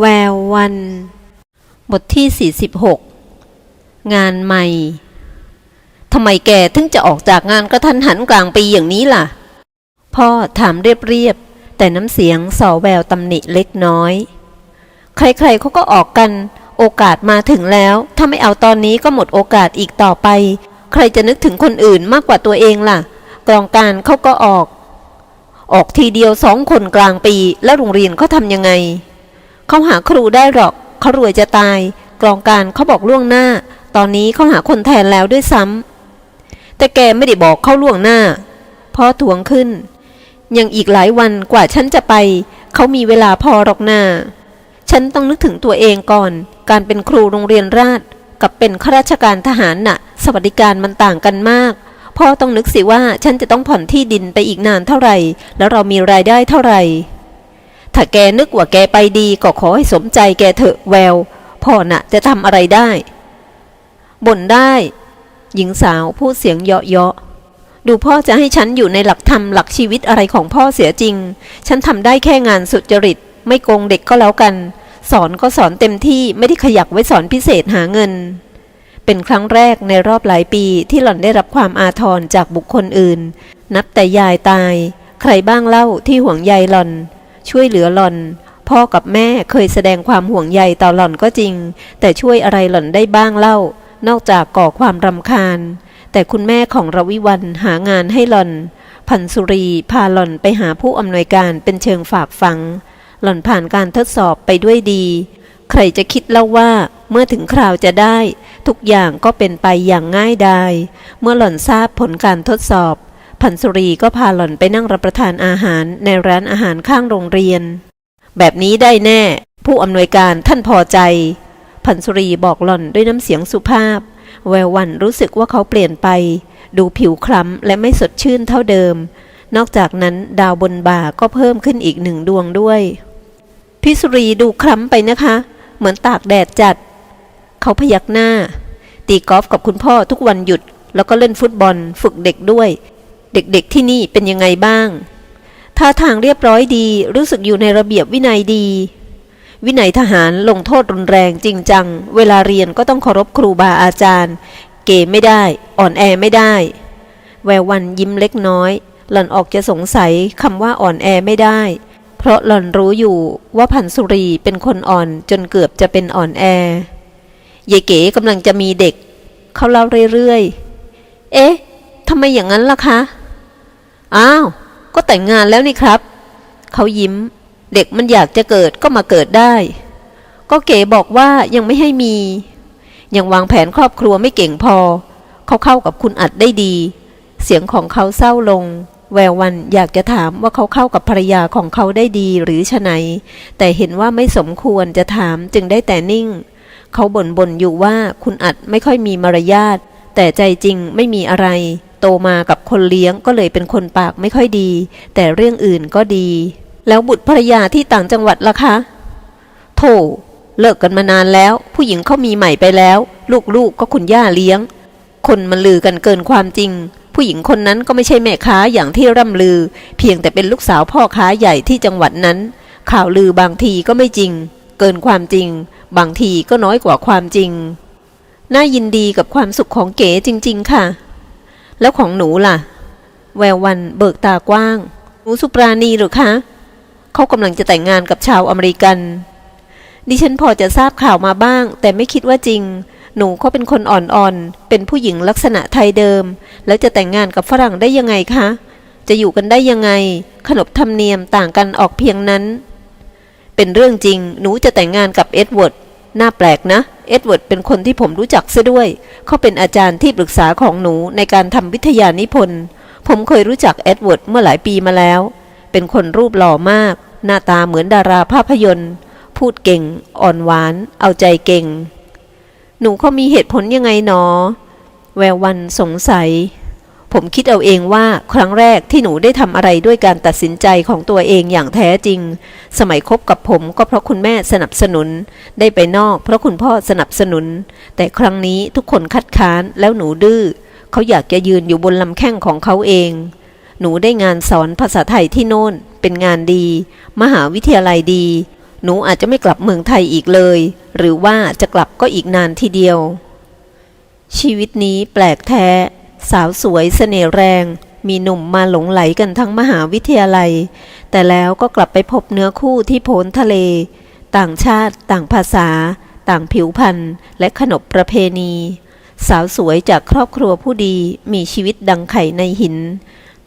แวววัน บทที่ 46 งานใหม่ทำไมแกถึงจะออกจากงานกระทันหันกลางปีอย่างนี้ล่ะ พ่อถามเรียบๆ แต่น้ำเสียงสอแววตำหนิเล็กน้อย ใครๆเขาก็ออกกัน โอกาสมาถึงแล้ว ถ้าไม่เอาตอนนี้ก็หมดโอกาสอีกต่อไป ใครจะนึกถึงคนอื่นมากกว่าตัวเองล่ะ กองการเขาก็ออก ออกทีเดียวสองคนกลางปี แล้วโรงเรียนเขาทำยังไง เขาหาครูได้หรอกเขารวยจะตาย กรองการเขาบอกล่วงหน้า ตอนนี้เขาหาคนแทนแล้วด้วยซ้ำแต่แกไม่ได้บอกเขาล่วงหน้าพ่อทวงขึ้น ยังอีกหลายวันกว่าฉันจะไป เขามีเวลาพอหรอกนาฉันต้องนึกถึงตัวเองก่อน การเป็นครูโรงเรียนราช กับเป็นข้าราชการทหารน่ะ สวัสดิการมันต่างกันมากพ่อต้องนึกสิว่าฉันจะต้องผ่อนที่ดินไปอีกนานเท่าไหร่ แล้วเรามีรายได้เท่าไหร่ ถ้าแกนึกว่าแกไปดีก็ขอให้สมใจแกเถอะแวว พ่อน่ะจะทำอะไรได้ บ่นได้ หญิงสาวพูดเสียงเยาะเยาะดูพ่อจะให้ฉันอยู่ในหลักธรรมหลักชีวิตอะไรของพ่อเสียจริง ฉันทำได้แค่งานสุจริต ไม่โกงเด็กก็แล้วกัน สอนก็สอนเต็มที่ไม่ได้ขยักไว้สอนพิเศษหาเงิน เป็นครั้งแรกในรอบหลายปีที่หล่อนได้รับความอาทรจากบุคคลอื่น นับแต่ยายตาย ใครบ้างเล่าที่ห่วงใยหล่อน ช่วยเหลือหล่อน พ่อกับแม่เคยแสดงความห่วงใยต่อหล่อนก็จริง แต่ช่วยอะไรหล่อนได้บ้างเล่า นอกจากก่อความรำคาญ แต่คุณแม่ของรวิวันหางานให้หล่อน พันสุรีพาหล่อนไปหาผู้อำนวยการเป็นเชิงฝากฝัง หล่อนผ่านการทดสอบไปด้วยดี ใครจะคิดเล่าว่าเมื่อถึงคราวจะได้ ทุกอย่างก็เป็นไปอย่างง่ายดาย เมื่อหล่อนทราบผลการทดสอบ พันสุรีก็พาหล่อนไปนั่งรับประทานอาหารในร้านอาหารข้างโรงเรียน แบบนี้ได้แน่ ผู้อำนวยการท่านพอใจ พันสุรีบอกหล่อนด้วยน้ำเสียงสุภาพ แวววันรู้สึกว่าเขาเปลี่ยนไป ดูผิวคล้ำและไม่สดชื่นเท่าเดิม นอกจากนั้นดาวบนบ่าก็เพิ่มขึ้นอีกหนึ่งดวงด้วยพี่สุรีดูคล้ำไปนะคะ เหมือนตากแดดจัด เขาพยักหน้า ตีกอล์ฟกับคุณพ่อทุกวันหยุดแล้วก็เล่นฟุตบอลฝึกเด็กด้วย เด็กๆที่นี่เป็นยังไงบ้างท่าทางเรียบร้อยดี รู้สึกอยู่ในระเบียบวินัยดี วินัยทหารลงโทษรุนแรงจริงจัง เวลาเรียนก็ต้องเคารพครูบาอาจารย์ เกไม่ได้ อ่อนแอไม่ได้ แวววันยิ้มเล็กน้อย หล่อนออกจะสงสัยคำว่าอ่อนแอไม่ได้ เพราะหล่อนรู้อยู่ว่าพันสุรีเป็นคนอ่อนจนเกือบจะเป็นอ่อนแอยายเก๋กำลังจะมีเด็ก เขาเล่าเรื่อยๆ เอ๊ะทำไมอย่างนั้นล่ะคะ อ้าว ก็แต่งงานแล้วนี่ครับ เขายิ้ม เด็กมันอยากจะเกิดก็มาเกิดได้ ก็เก๋บอกว่ายังไม่ให้มี ยังวางแผนครอบครัวไม่เก่งพอ เขาเข้ากับคุณอัดได้ดี เสียงของเขาเศร้าลง แวววันอยากจะถามว่าเขาเข้ากับภรรยาของเขาได้ดีหรือฉะไหน แต่เห็นว่าไม่สมควรจะถามจึงได้แต่นิ่ง เขาบ่นบ่นอยู่ว่าคุณอัดไม่ค่อยมีมารยาทแต่ใจจริงไม่มีอะไร โตมากับคนเลี้ยงก็เลยเป็นคนปากไม่ค่อยดี แต่เรื่องอื่นก็ดี แล้วบุตรภรรยาที่ต่างจังหวัดล่ะคะโธ่เลิกกันมานานแล้ว ผู้หญิงเขามีใหม่ไปแล้ว ลูกๆก็คุณย่าเลี้ยง คนมันลือกันเกินความจริง ผู้หญิงคนนั้นก็ไม่ใช่แม่ค้าอย่างที่ร่ำลือ เพียงแต่เป็นลูกสาวพ่อค้าใหญ่ที่จังหวัดนั้น ข่าวลือบางทีก็ไม่จริง เกินความจริง บางทีก็น้อยกว่าความจริงน่ายินดีกับความสุขของเก๋จริง ๆ ค่ะ แล้วของหนูล่ะ แวววันเบิกตากว้าง หนูสุปราณีหรือคะเขากำลังจะแต่งงานกับชาวอเมริกัน ดิฉันพอจะทราบข่าวมาบ้าง แต่ไม่คิดว่าจริง หนูเขาเป็นคนอ่อนๆ เป็นผู้หญิงลักษณะไทยเดิม แล้วจะแต่งงานกับฝรั่งได้ยังไงคะ จะอยู่กันได้ยังไง ขนบธรรมเนียมต่างกันออกเพียงนั้น เป็นเรื่องจริง หนูจะแต่งงานกับเอ็ดเวิร์ด น่าแปลกนะ เอ็ดเวิร์ดเป็นคนที่ผมรู้จักซะด้วย เขาเป็นอาจารย์ที่ปรึกษาของหนูในการทำวิทยานิพนธ์ ผมเคยรู้จักเอ็ดเวิร์ดเมื่อหลายปีมาแล้ว เป็นคนรูปหล่อมาก หน้าตาเหมือนดาราภาพยนตร์ พูดเก่ง อ่อนหวาน เอาใจเก่ง หนูเขามีเหตุผลยังไงหนอ แวววันสงสัย ผมคิดเอาเองว่าครั้งแรกที่หนูได้ทำอะไรด้วยการตัดสินใจของตัวเองอย่างแท้จริง สมัยคบกับผมก็เพราะคุณแม่สนับสนุน ได้ไปนอกเพราะคุณพ่อสนับสนุน แต่ครั้งนี้ทุกคนคัดค้านแล้วหนูดื้อเขาอยากจะยืนอยู่บนลำแข้งของเขาเอง หนูได้งานสอนภาษาไทยที่โน่น เป็นงานดี มหาวิทยาลัยดี หนูอาจจะไม่กลับเมืองไทยอีกเลย หรือว่าจะกลับก็อีกนานทีเดียว ชีวิตนี้แปลกแท้ สาวสวยเสน่ห์แรง มีหนุ่มมาหลงไหลกันทั้งมหาวิทยาลัย แต่แล้วก็กลับไปพบเนื้อคู่ที่โพนทะเล ต่างชาติต่างภาษา ต่างผิวพรรณและขนบประเพณี สาวสวยจากครอบครัวผู้ดีมีชีวิตดังไข่ในหิน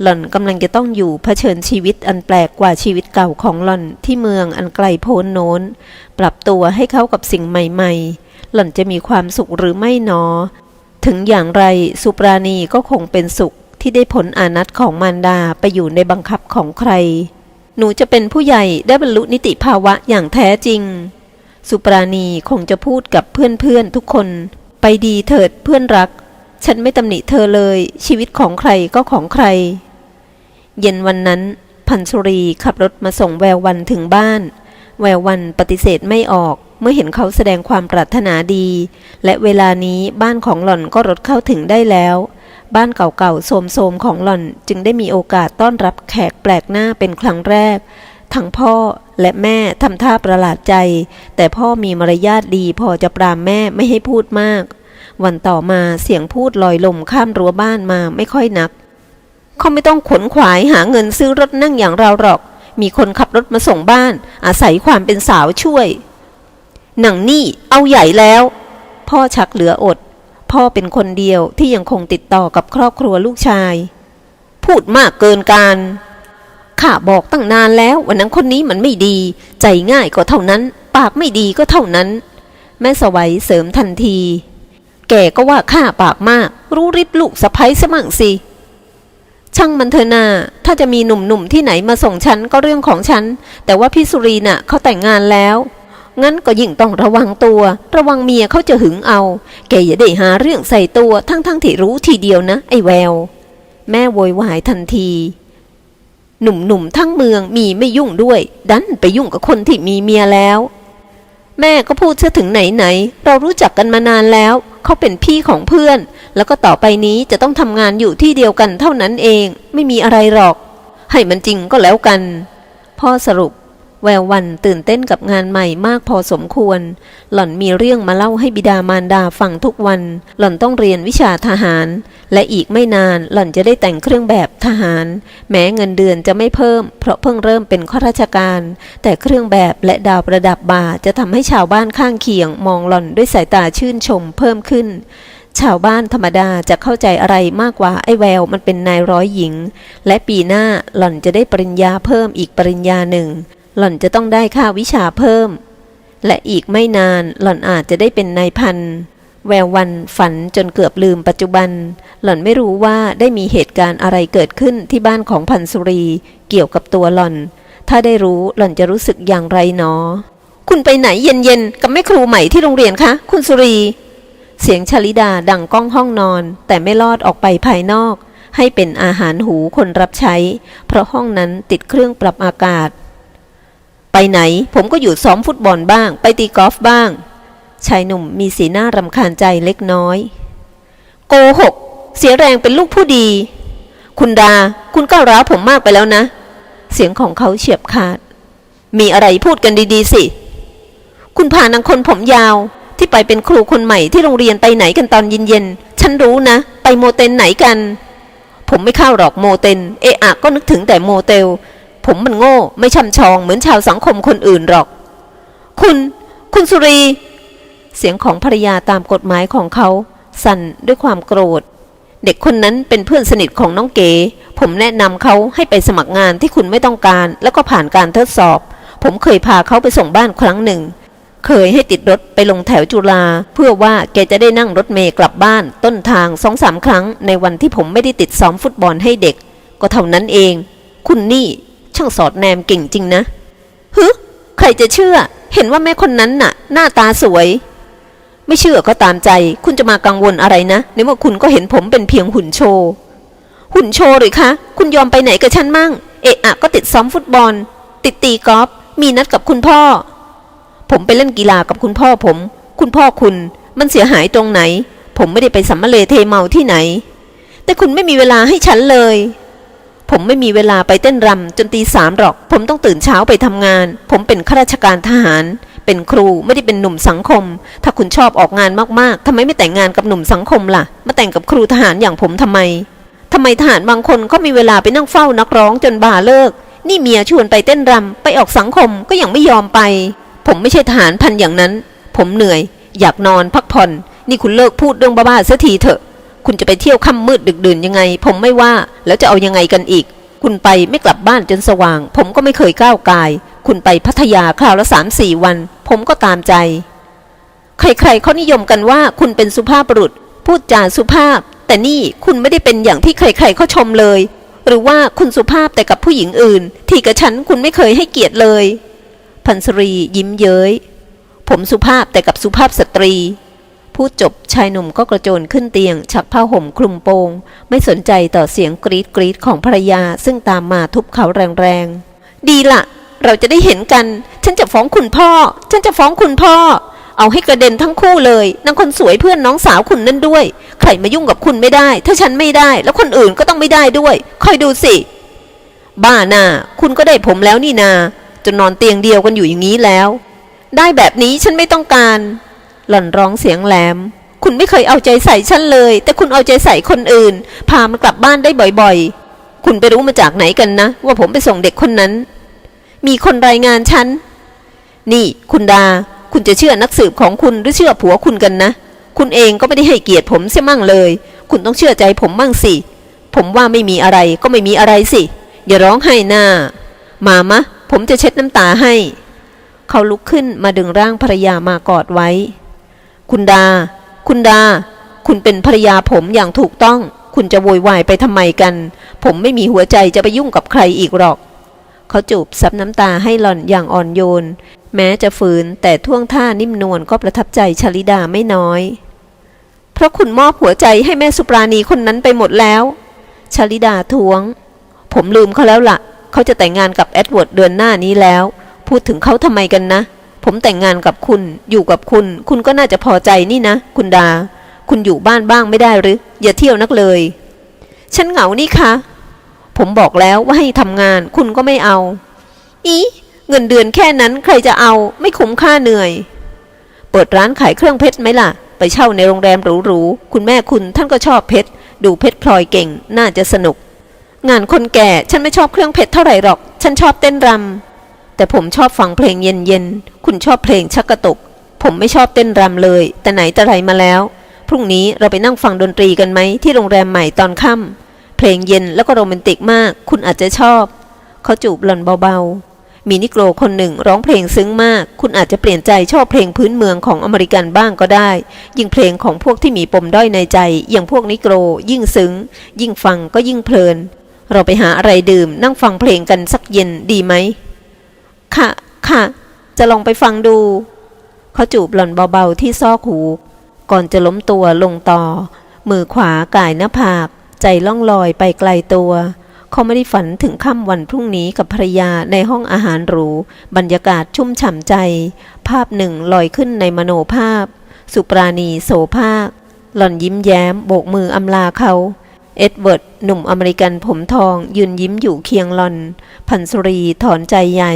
หล่อนกำลังจะต้องอยู่เผชิญชีวิตอันแปลกกว่าชีวิตเก่าของหล่อนที่เมืองอันไกลโพ้นโน้น ปรับตัวให้เข้ากับสิ่งใหม่ ๆ หล่อนจะมีความสุขหรือไม่หนอ ถึงอย่างไรสุปราณีก็คงเป็นสุขที่ได้ผลอานัตของมารดาไปอยู่ในบังคับของใคร หนูจะเป็นผู้ใหญ่ได้บรรลุนิติภาวะอย่างแท้จริง สุปราณีคงจะพูดกับเพื่อนๆทุกคน ไปดีเถิดเพื่อนรัก ฉันไม่ตำหนิเธอเลย ชีวิตของใครก็ของใคร เย็นวันนั้น พันสุรีขับรถมาส่งแวววันถึงบ้าน แวววันปฏิเสธไม่ออก มื่อเห็นเขาแสดงความปรารถนาดี และเวลานี้บ้านของหล่อนก็รถเข้าถึงได้แล้ว บ้านเก่าๆโสมๆของหล่อนจึงได้มีโอกาสต้อนรับแขกแปลกหน้าเป็นครั้งแรก ทั้งพ่อและแม่ทำท่าประหลาดใจ แต่พ่อมีมารยาทดีพอจะปรามแม่ไม่ให้พูดมาก วันต่อมาเสียงพูดลอยลมข้ามรั้วบ้านมาไม่ค่อยนักเขาไม่ต้องขนขวายหาเงินซื้อรถนั่งอย่างเราหรอก มีคนขับรถมาส่งบ้าน อาศัยความเป็นสาวช่วย หนังนี่เอาใหญ่แล้ว พ่อชักเหลืออด พ่อเป็นคนเดียวที่ยังคงติดต่อกับครอบครัวลูกชาย พูดมากเกินการข้าบอกตั้งนานแล้ววันนั้นคนนี้มันไม่ดี ใจง่ายก็เท่านั้น ปากไม่ดีก็เท่านั้น แม่สวัยเสริมทันที แกก็ว่าข้าปากมาก รู้ริบลูกสะพ้ยสมั่งสิช่างมันเถอะนาถ้าจะมีหนุ่มๆที่ไหนมาส่งฉันก็เรื่องของฉัน แต่ว่าพี่สุรีน่ะเขาแต่งงานแล้ว งั้นก็ยิ่งต้องระวังตัว ระวังเมียเขาจะหึงเอา แกอย่าได้หาเรื่องใส่ตัวทั้งๆทที่รู้ทีเดียวนะ ไอ้แวว แม่โวยวายทันที หนุ่มๆทั้งเมืองมีไม่ยุ่งด้วย ดันไปยุ่งกับคนที่มีเมียแล้ว แม่ก็พูดเชื่อถึงไหนๆเรารู้จักกันมานานแล้ว เขาเป็นพี่ของเพื่อน แล้วก็ต่อไปนี้จะต้องทำงานอยู่ที่เดียวกันเท่านั้นเอง ไม่มีอะไรหรอก ให้มันจริงก็แล้วกัน พ่อสรุป แวววันตื่นเต้นกับงานใหม่มากพอสมควร หล่อนมีเรื่องมาเล่าให้บิดามารดาฟังทุกวัน หล่อนต้องเรียนวิชาทหาร และอีกไม่นานหล่อนจะได้แต่งเครื่องแบบทหาร แม้เงินเดือนจะไม่เพิ่ม เพราะเพิ่งเริ่มเป็นข้าราชการ แต่เครื่องแบบและดาวประดับบ่าจะทำให้ชาวบ้านข้างเคียง มองหล่อนด้วยสายตาชื่นชมเพิ่มขึ้นชาวบ้านธรรมดาจะเข้าใจอะไรมากกว่าไอ้แววมันเป็นนายร้อยหญิง และปีหน้าหล่อนจะได้ปริญญาเพิ่มอีกปริญญาหนึ่ง หล่อนจะต้องได้ค่าวิชาเพิ่ม และอีกไม่นานหล่อนอาจจะได้เป็นนายพัน แวววันฝันจนเกือบลืมปัจจุบัน หล่อนไม่รู้ว่าได้มีเหตุการณ์อะไรเกิดขึ้นที่บ้านของพันสุรี เกี่ยวกับตัวหล่อน ถ้าได้รู้หล่อนจะรู้สึกอย่างไรหนอ คุณไปไหนเย็นๆกับแม่ครูใหม่ที่โรงเรียนคะ คุณสุรี เสียงชลิดาดังก้องห้องนอน แต่ไม่ลอดออกไปภายนอก ให้เป็นอาหารหูคนรับใช้ เพราะห้องนั้นติดเครื่องปรับอากาศ ไปไหน ผมก็อยู่ซ้อมฟุตบอลบ้าง ไปตีกอล์ฟบ้าง ชายหนุ่มมีสีหน้ารำคาญใจเล็กน้อย โกหก เสียแรงเป็นลูกผู้ดี คุณดา คุณก้าวร้าวผมมากไปแล้วนะ เสียงของเขาเฉียบขาด มีอะไรพูดกันดีๆสิ คุณพานางคนผมยาวที่ไปเป็นครูคนใหม่ที่โรงเรียนไปไหนกันตอนเย็นๆ ฉันรู้นะ ไปโมเตนไหนกัน ผมไม่เข้าหรอกโมเตน เอะอะก็นึกถึงแต่โมเตล ผมมันโง่ ไม่ช่ำชองเหมือนชาวสังคมคนอื่นหรอก คุณ คุณสุรี เสียงของภรรยาตามกฎหมายของเขา สั่นด้วยความโกรธ เด็กคนนั้นเป็นเพื่อนสนิทของน้องเก๋ ผมแนะนำเขาให้ไปสมัครงานที่คุณไม่ต้องการ แล้วก็ผ่านการทดสอบ ผมเคยพาเขาไปส่งบ้านครั้งหนึ่ง เคยให้ติดรถไปลงแถวจุฬาเพื่อว่าแกจะได้นั่งรถเมย์กลับบ้าน ต้นทางสองสามครั้ง ในวันที่ผมไม่ได้ติดซ้อมฟุตบอลให้เด็ก ก็เท่านั้นเอง คุณนี่ ช่างสอดแนมเก่งจริงนะฮึใครจะเชื่อ เห็นว่าแม่คนนั้นน่ะ หน้าตาสวย ไม่เชื่อก็ตามใจ คุณจะมากังวลอะไรนะในเมื่อคุณก็เห็นผมเป็นเพียงหุ่นโชว์หุ่นโชว์หรือคะ คุณยอมไปไหนกับฉันมั่ง เอะอะก็ติดซ้อมฟุตบอล ติดตีกอล์ฟมีนัดกับคุณพ่อ ผมไปเล่นกีฬากับคุณพ่อผม คุณพ่อคุณมันเสียหายตรงไหน ผมไม่ได้ไปสัมมาเลเทเมาที่ไหน แต่คุณไม่มีเวลาให้ฉันเลย ผมไม่มีเวลาไปเต้นรำจนตีสามหรอก ผมต้องตื่นเช้าไปทำงาน ผมเป็นข้าราชการทหาร เป็นครูไม่ได้เป็นหนุ่มสังคม ถ้าคุณชอบออกงานมากๆทำไมไม่แต่งงานกับหนุ่มสังคมล่ะ มาแต่งกับครูทหารอย่างผมทำไมทำไมทหารบางคนก็มีเวลาไปนั่งเฝ้านักร้องจนบ่าเลิก นี่เมียชวนไปเต้นรำไปออกสังคมก็ยังไม่ยอมไป ผมไม่ใช่ทหารพันอย่างนั้น ผมเหนื่อย อยากนอนพักผ่อน นี่คุณเลิกพูดเรื่องบ้าๆเสียทีเถอะ คุณจะไปเที่ยวค่ำมืดดึกดื่นยังไง ผมไม่ว่า แล้วจะเอายังไงกันอีก คุณไปไม่กลับบ้านจนสว่าง ผมก็ไม่เคยก้าวกาย คุณไปพัทยาคราวละสามสี่วัน ผมก็ตามใจ ใครๆเขานิยมกันว่าคุณเป็นสุภาพบุรุษ พูดจาสุภาพ แต่นี่คุณไม่ได้เป็นอย่างที่ใครๆเขาชมเลย หรือว่าคุณสุภาพแต่กับผู้หญิงอื่น ที่กับฉันคุณไม่เคยให้เกียรติเลย พันสรียิ้มเย้ยผมสุภาพแต่กับสุภาพสตรี พูดจบชายหนุ่มก็กระโจนขึ้นเตียง ชักผ้าห่มคลุมโปง ไม่สนใจต่อเสียงกรีดกรีดของภรรยาซึ่งตามมาทุบเขาแรงๆ ดีละเราจะได้เห็นกัน ฉันจะฟ้องคุณพ่อ ฉันจะฟ้องคุณพ่อ เอาให้กระเด็นทั้งคู่เลยนางคนสวยเพื่อนน้องสาวคุณนั่นด้วย ใครมายุ่งกับคุณไม่ได้ ถ้าฉันไม่ได้ แล้วคนอื่นก็ต้องไม่ได้ด้วย คอยดูสิ บ้านาคุณก็ได้ผมแล้วนี่นา จนนอนเตียงเดียวกันอยู่อย่างนี้แล้ว ได้แบบนี้ฉันไม่ต้องการ หล่อนร้องเสียงแหลม คุณไม่เคยเอาใจใส่ฉันเลย แต่คุณเอาใจใส่คนอื่น พามันกลับบ้านได้บ่อยๆ คุณไปรู้มาจากไหนกันนะ ว่าผมไปส่งเด็กคนนั้น มีคนรายงานฉัน นี่คุณดา คุณจะเชื่อนักสืบของคุณหรือเชื่อผัวคุณกันนะ คุณเองก็ไม่ได้ให้เกียรติผมเสียมั่งเลย คุณต้องเชื่อใจผมมั่งสิ ผมว่าไม่มีอะไรก็ไม่มีอะไรสิ อย่าร้องไห้หน้า มามะ ผมจะเช็ดน้ำตาให้ เขาลุกขึ้นมาดึงร่างภรรยามากอดไว้ คุณดา คุณดา คุณเป็นภรรยาผมอย่างถูกต้อง คุณจะโวยวายไปทำไมกัน ผมไม่มีหัวใจจะไปยุ่งกับใครอีกหรอก เขาจูบซับน้ำตาให้หล่อนอย่างอ่อนโยน แม้จะฝืนแต่ท่วงท่านิ่มนวลก็ประทับใจชลิดาไม่น้อย เพราะคุณมอบหัวใจให้แม่สุปราณีคนนั้นไปหมดแล้ว ชลิดาทวง ผมลืมเขาแล้วละ่ะ เขาจะแต่งงานกับแอดเวิร์ดเดือนหน้านี้แล้ว พูดถึงเขาทำไมกันนะ ผมแต่งงานกับคุณ อยู่กับคุณ คุณก็น่าจะพอใจนี่นะ คุณดา คุณอยู่บ้านบ้างไม่ได้หรือ อย่าเที่ยวนักเลย ฉันเหงานี่คะ ผมบอกแล้วว่าให้ทำงาน คุณก็ไม่เอา อีเงินเดือนแค่นั้นใครจะเอา ไม่คุ้มค่าเหนื่อย เปิดร้านขายเครื่องเพชรไหมล่ะ ไปเช่าในโรงแรมหรูๆ คุณแม่คุณท่านก็ชอบเพชร ดูเพชรพลอยเก่ง น่าจะสนุก งานคนแก่ ฉันไม่ชอบเครื่องเพชรเท่าไหร่หรอก ฉันชอบเต้นรำ แต่ผมชอบฟังเพลงเย็นๆ คุณชอบเพลงชักกระตก ผมไม่ชอบเต้นรำเลย แต่ไหนแต่ไรมาแล้ว พรุ่งนี้เราไปนั่งฟังดนตรีกันไหมที่โรงแรมใหม่ตอนค่ำเพลงเย็นแล้วก็โรแมนติกมาก คุณอาจจะชอบ เขาจูบหล่อนเบาๆ มีนิโกรคนหนึ่งร้องเพลงซึ้งมาก คุณอาจจะเปลี่ยนใจชอบเพลงพื้นเมืองของอเมริกันบ้างก็ได้ ยิ่งเพลงของพวกที่มีปมด้อยในใจ อย่างพวกนิโกรยิ่งซึ้ง ยิ่งฟังก็ยิ่งเพลิน เราไปหาอะไรดื่มนั่งฟังเพลงกันสักเย็นดีไหม ค่ะ ค่ะ จะลองไปฟังดู เขาจูบหล่อนเบาๆที่ซอกหู ก่อนจะล้มตัวลงต่อ มือขวาก่ายหน้าผาก ใจล่องลอยไปไกลตัว เขาไม่ได้ฝันถึงค่ำวันพรุ่งนี้กับภรรยาในห้องอาหารหรู บรรยากาศชุ่มฉ่ำใจ ภาพหนึ่งลอยขึ้นในมโนภาพ สุปราณีโสภาค หล่อนยิ้มแย้ม โบกมืออำลาเขาเอ็ดเวิร์ด หนุ่มอเมริกันผมทองยืนยิ้มอยู่เคียงหลอน พันสุรีถอนใจใหญ่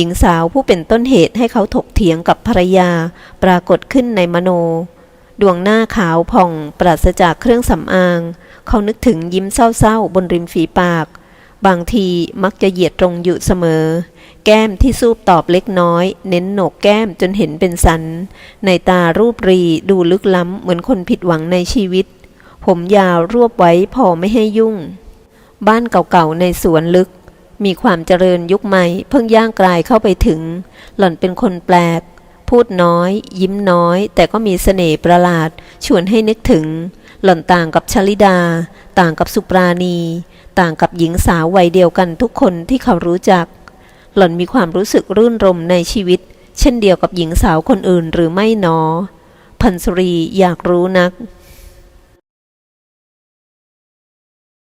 หญิงสาวผู้เป็นต้นเหตุให้เขาถกเถียงกับภรรยา ปรากฏขึ้นในมโน ดวงหน้าขาวผ่องปราศจากเครื่องสำอาง เขานึกถึงยิ้มเศร้าๆ บนริมฝีปาก บางทีมักจะเหยียดตรงอยู่เสมอ แก้มที่ซูบตอบเล็กน้อย เน้นโหนกแก้มจนเห็นเป็นสัน ในตารูปรีดูลึกล้ำเหมือนคนผิดหวังในชีวิต ผมยาวรวบไว้พอไม่ให้ยุ่ง บ้านเก่าๆในสวนลึก มีความเจริญยุคใหม่ เพิ่งย่างกลายเข้าไปถึง หล่อนเป็นคนแปลก พูดน้อย ยิ้มน้อย แต่ก็มีเสน่ห์ประหลาด ชวนให้นึกถึง หล่อนต่างกับชลิดา ต่างกับสุปราณี ต่างกับหญิงสาววัยเดียวกันทุกคนที่เขารู้จัก หล่อนมีความรู้สึกรื่นรมในชีวิต เช่นเดียวกับหญิงสาวคนอื่นหรือไม่หนอ พันสรีอยากรู้นัก